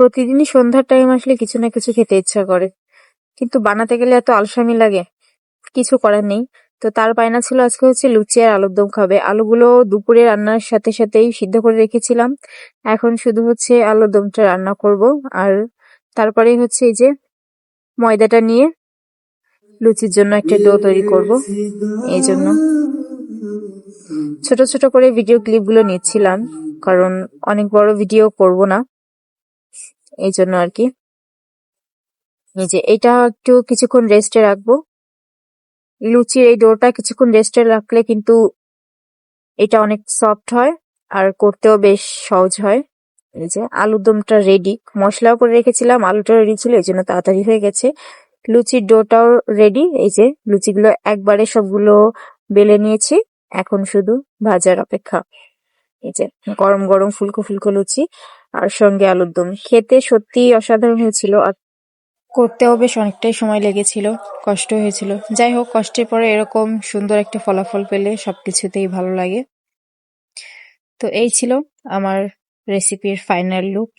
প্রতিদিনই সন্ধ্যার টাইম আসলে কিছু না কিছু খেতে ইচ্ছা করে। কিন্তু বানাতে গেলে এত আলসামি লাগে, কিছু করার নেই। তো তার বায়না ছিল আজকে হচ্ছে লুচি আর আলুর দম খাবে। আলুগুলো দুপুরে রান্নার সাথে সাথেই সিদ্ধ করে রেখেছিলাম। এখন শুধু হচ্ছে আলুর দমটা রান্না করব। আর তারপরেই হচ্ছে এই যে ময়দাটা নিয়ে লুচির জন্য একটা ডো তৈরি করব। এই জন্য। ছোট ছোট করে ভিডিও ক্লিপগুলো নিচ্ছিলাম, কারণ অনেক বড় ভিডিও করব না। এই জন্য আর কি এই যে এটা একটু কিছুক্ষণ রেস্টে রাখব। লুচির এই ডোটা কিছুক্ষণ রেস্টে রাখলে কিন্তু এটা অনেক সফট হয় আর করতেও বেশ সহজ হয়। এই যে আলুর দমটা রেডি মশলাও করে রেখেছিলাম আলুটা রেডি ছিল, এই জন্য তাড়াতাড়ি হয়ে গেছে। লুচির ডোটাও রেডি এই যে লুচিগুলো একবারে সবগুলো বেলে নিয়েছি। এখন শুধু ভাজার অপেক্ষা। এই যে গরম গরম ফুলকো ফুলকো লুচি আর সঙ্গে আলুর দম। খেতে সত্যি অসাধারণ হয়েছিল আর করতেও বেশ অনেকটাই সময় লেগেছিল, কষ্ট হয়েছিল। যাই হোক, কষ্টের পরে এরকম সুন্দর একটা ফলাফল পেলে সবকিছুতেই ভালো লাগে। তো এই ছিল আমার রেসিপির ফাইনাল লুক